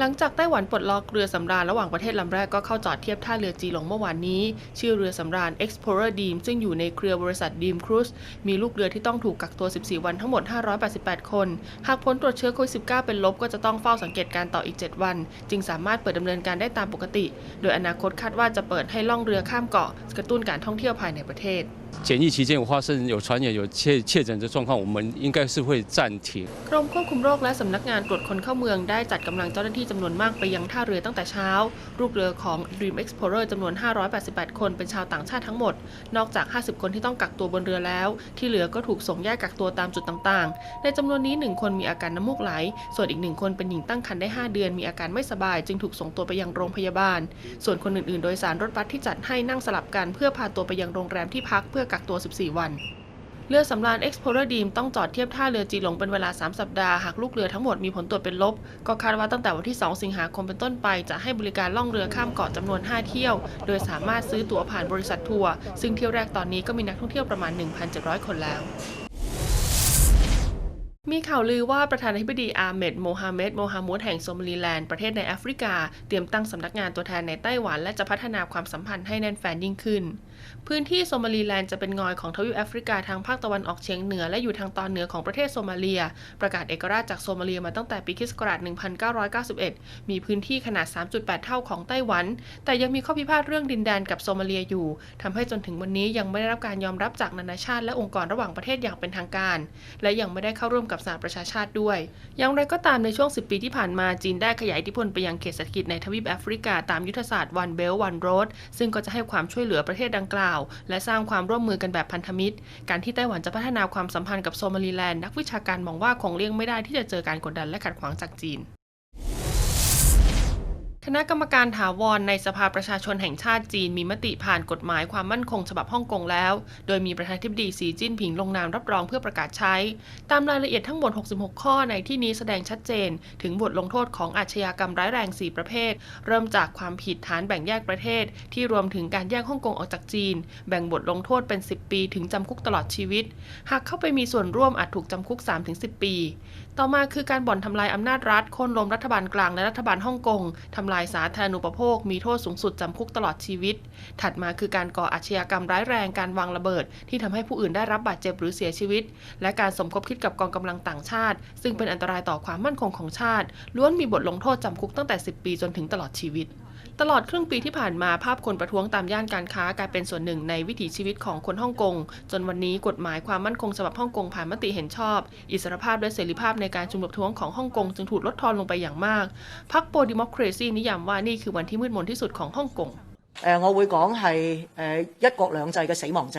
หลังจากไต้หวันปลดล็อกเรือสำราญระหว่างประเทศลำแรกก็เข้าจอดเทียบท่าเรือจีหลงเมื่อวานนี้ ชื่อเรือสำราญ Explorer Dream ซึ่งอยู่ในเครือบริษัท Dream Cruise มีลูกเรือที่ต้องถูกกักตัว 14 วันทั้งหมด 588 คน หากผลตรวจเชื้อโควิด -19 เป็นลบก็จะต้องเฝ้าสังเกตการณ์ต่ออีก 7 วัน จึงสามารถเปิดดำเนินการได้ตามปกติ โดยอนาคตคาดว่าจะเปิดให้ล่องเรือข้ามเกาะกระตุ้นการท่องเที่ยวภายในประเทศ 检疫期间有发生有传染、有确确诊的状况，我们应该是会暂停。 กรมควบคุมโรคและสำนักงานตรวจคนเข้าเมืองได้จัดกำลังเจ้าหน้าที่จำนวนมากไปยังท่าเรือตั้งแต่เช้า ลูกเรือของ Dream Explorer จำนวน 588 คนเป็นชาวต่างชาติทั้งหมด นอกจาก 50 คนที่ต้องกักตัวบนเรือแล้ว ที่เหลือก็ถูกส่งแยกกักตัวตามจุดต่างๆ ในจำนวนนี้ 1 คนมีอาการน้ำมูกไหล ส่วนอีก 1 คนเป็นหญิงตั้งครรภ์ได้ 5 เดือนมีอาการไม่สบาย จึงถูกส่งตัวไปยังโรงพยาบาล ส่วนคนอื่นๆ โดยสารรถบัสที่จัดให้นั่งสลับกันเพื่อพาตัวไปยังโรงแรมที่พักเพื่อ กักตัว 14 วัน เรือสำราญ Explorer Dream ต้องจอดเทียบท่าเรือจีหลงเป็นเวลา 3 สัปดาห์ หากลูกเรือทั้งหมดมีผลตรวจเป็นลบ ก็คาดว่าตั้งแต่วันที่ 2 สิงหาคมเป็นต้นไป จะให้บริการล่องเรือข้ามเกาะจำนวน 5 เที่ยว โดยสามารถซื้อตั๋วผ่านบริษัททัวร์ ซึ่งเที่ยวแรกตอนนี้ก็มีนักท่องเที่ยวประมาณ 1,700 คนแล้วมีข่าวลือว่าประธานาธิบดีอาห์เมดโมฮัมเหม็ดโมฮัมมุดแห่งโซมาลีแลนด์ประเทศในแอฟริกา เตรียมตั้งสำนักงานตัวแทนในไต้หวัน และจะพัฒนาความสัมพันธ์ให้แน่นแฟนยิ่งขึ้นพื้นที่โซมาลีแลนด์จะเป็นงอยของทวีปแอฟริกาทางภาคตะวันออกเฉียงเหนือและอยู่ทางตอนเหนือของประเทศโซมาเลีย ประกาศเอกราชจากโซมาเลียมาตั้งแต่ปีคศ1991 มีพื้นที่ขนาด 3.8 เท่าของไต้หวัน แต่ยังมีข้อพิพาทเรื่องดินแดนกับโซมาเลียอยู่ทำให้จนถึงวันนี้ยังไม่ได้รับการยอมรับจากนานาชาติและองค์กรระหว่างประเทศอย่างเป็นทางการ และยังไม่ได้เข้าร่วมกับสหประชาชาติด้วย อย่างไรก็ตามในช่วง 10 ปีที่ผ่านมาจีนได้ขยายอิทธิพลไปยังเขตเศรษฐกิจในทวีปแอฟริกาตามยุทธศาสตร์ One Belt One Road ซึ่งก็จะให้ความช่วยเหลือประเทศดังกล่าว และสร้างความร่วมมือกันแบบพันธมิตร การที่ไต้หวันจะพัฒนาความสัมพันธ์กับโซมาลีแลนด์นักวิชาการมองว่าคงเลี่ยงไม่ได้ที่จะเจอการกดดันและขัดขวางจากจีน คณะกรรมการถาวรในสภาประชาชนแห่งชาติจีนมีมติผ่านกฎหมายความมั่นคงฉบับฮ่องกงแล้ว โดยมีประธานาธิบดีสีจิ้นผิงลงนามรับรองเพื่อประกาศใช้ ตามรายละเอียดทั้งหมด 66 ข้อในที่นี้แสดงชัดเจน ถึงบทลงโทษของอาชญากรรมร้ายแรง 4 ประเภท เริ่มจากความผิดฐานแบ่งแยกประเทศ ที่รวมถึงการแยกฮ่องกงออกจากจีน แบ่งบทลงโทษเป็น 10 ปี ถึงจำคุกตลอดชีวิต หากเข้าไปมีส่วนร่วมอาจถูกจำคุก 3-10 ปี ต่อมาคือการบ่อนทำลายอำนาจรัฐโค่นล้มรัฐบาลกลางและรัฐบาลฮ่องกงทำลายสาธารณูปโภค มีโทษสูงสุดจำคุกตลอดชีวิต ถัดมาคือการก่ออาชญากรรมร้ายแรงการวางระเบิด ที่ทำให้ผู้อื่นได้รับบาดเจ็บหรือเสียชีวิต และการสมคบคิดกับกองกำลังต่างชาติ ซึ่งเป็นอันตรายต่อความมั่นคงของชาติ ล้วนมีบทลงโทษจำคุกตั้งแต่ 10 ปีจนถึงตลอดชีวิต ตลอดครึ่งปีที่ผ่านมาภาพคนประท้วงตามย่านการค้ากลายเป็นส่วนหนึ่งในวิถีชีวิตของคนฮ่องกง จนวันนี้กฎหมายความมั่นคงฉบับฮ่องกงผ่านมติเห็นชอบ อิสรภาพและเสรีภาพในการชุมนุมประท้วงของฮ่องกงจึงถูกลดทอนลงไปอย่างมาก พรรคโปรดิโมครซีนิยามว่านี่คือวันที่มืดมนที่สุดของฮ่องกง 诶，我会讲系诶一国两制嘅死亡证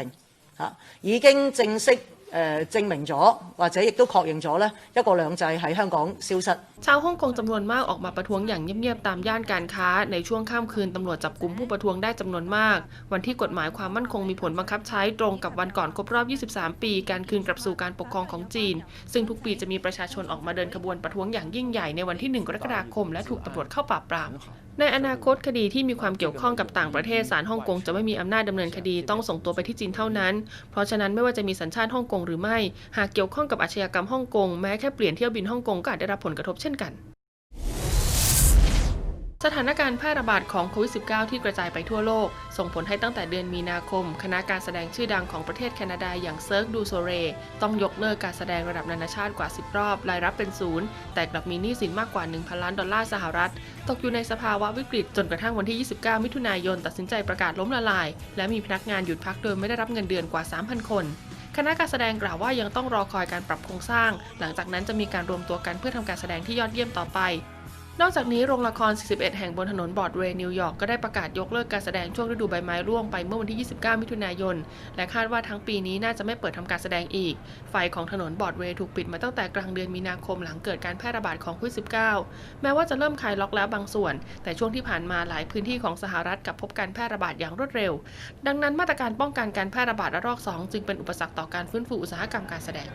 吓，已经正式诶证明咗，或者亦都确认咗咧一国两制喺香港消失。 ชาวฮ่องกงจำนวนมากออกมาประท้วงอย่างเงียบๆตามย่านการค้า ในช่วงข้ามคืนตำรวจจับกลุ่มผู้ประท้วงได้จำนวนมาก วันที่กฎหมายความมั่นคงมีผลบังคับใช้ตรงกับวันก่อนครบรอบ 23 ปี การคืนกลับสู่การปกครองของจีน ซึ่งทุกปีจะมีประชาชนออกมาเดินขบวนประท้วงอย่างยิ่งใหญ่ในวันที่ 1 กรกฎาคม และถูกตำรวจเข้าปราบปรามในอนาคตคดีที่มีความเกี่ยวข้องกับต่างประเทศศาลฮ่องกงจะไม่มีอำนาจดำเนินคดีต้องส่งตัวไปที่จีนเท่านั้น เพราะฉะนั้นไม่ว่าจะมีสัญชาติฮ่องกงหรือไม่ หากเกี่ยวข้องกับอาชญากรรมฮ่องกงแม้แค่เปลี่ยนเที่ยวบินฮ่องกงก็อาจได้รับผลกระทบเช่นกัน สถานการณ์แพร่ระบาดของโควิด -19 ที่กระจายไปทั่วโลก ส่งผลให้ตั้งแต่เดือนมีนาคม คณะการแสดงชื่อดังของประเทศแคนาดาอย่างเซิร์กดูโซเรต้องยกเลิกการแสดงระดับนานาชาติกว่า 10 รอบ รายรับเป็นศูนย์แต่กลับมีหนี้สินมากกว่า 1,000 ล้านดอลลาร์สหรัฐ ตกอยู่ในสภาวะวิกฤตจนกระทั่งวันที่ 29 มิถุนายนตัดสินใจประกาศล้มละลาย และมีพนักงานหยุดพักโดยไม่ได้รับเงินเดือนกว่า 3,000 คน คณะการแสดงกล่าวว่ายังต้องรอคอยการปรับโครงสร้าง หลังจากนั้นจะมีการรวมตัวกันเพื่อทำการแสดงที่ยอดเยี่ยมต่อไป นอกจากนี้โรงละคร 41 แห่งบนถนนบอร์ดเวย์นิวยอร์กก็ได้ประกาศยกเลิกการแสดงช่วงฤดูใบไม้ร่วงไปเมื่อวันที่ 29 มิถุนายน และคาดว่าทั้งปีนี้น่าจะไม่เปิดทำการแสดงอีก ไฟของถนนบอร์ดเวย์ถูกปิดมาตั้งแต่กลางเดือนมีนาคมหลังเกิดการแพร่ระบาดของโควิด -19 แม้ว่าจะเริ่มคลายล็อกแล้วบางส่วน แต่ช่วงที่ผ่านมาหลายพื้นที่ของสหรัฐกลับพบการแพร่ระบาดอย่างรวดเร็ว ดังนั้นมาตรการป้องกันการแพร่ระบาดระลอก 2 จึงเป็นอุปสรรคต่อการฟื้นฟูอุตสาหกรรมการแสดง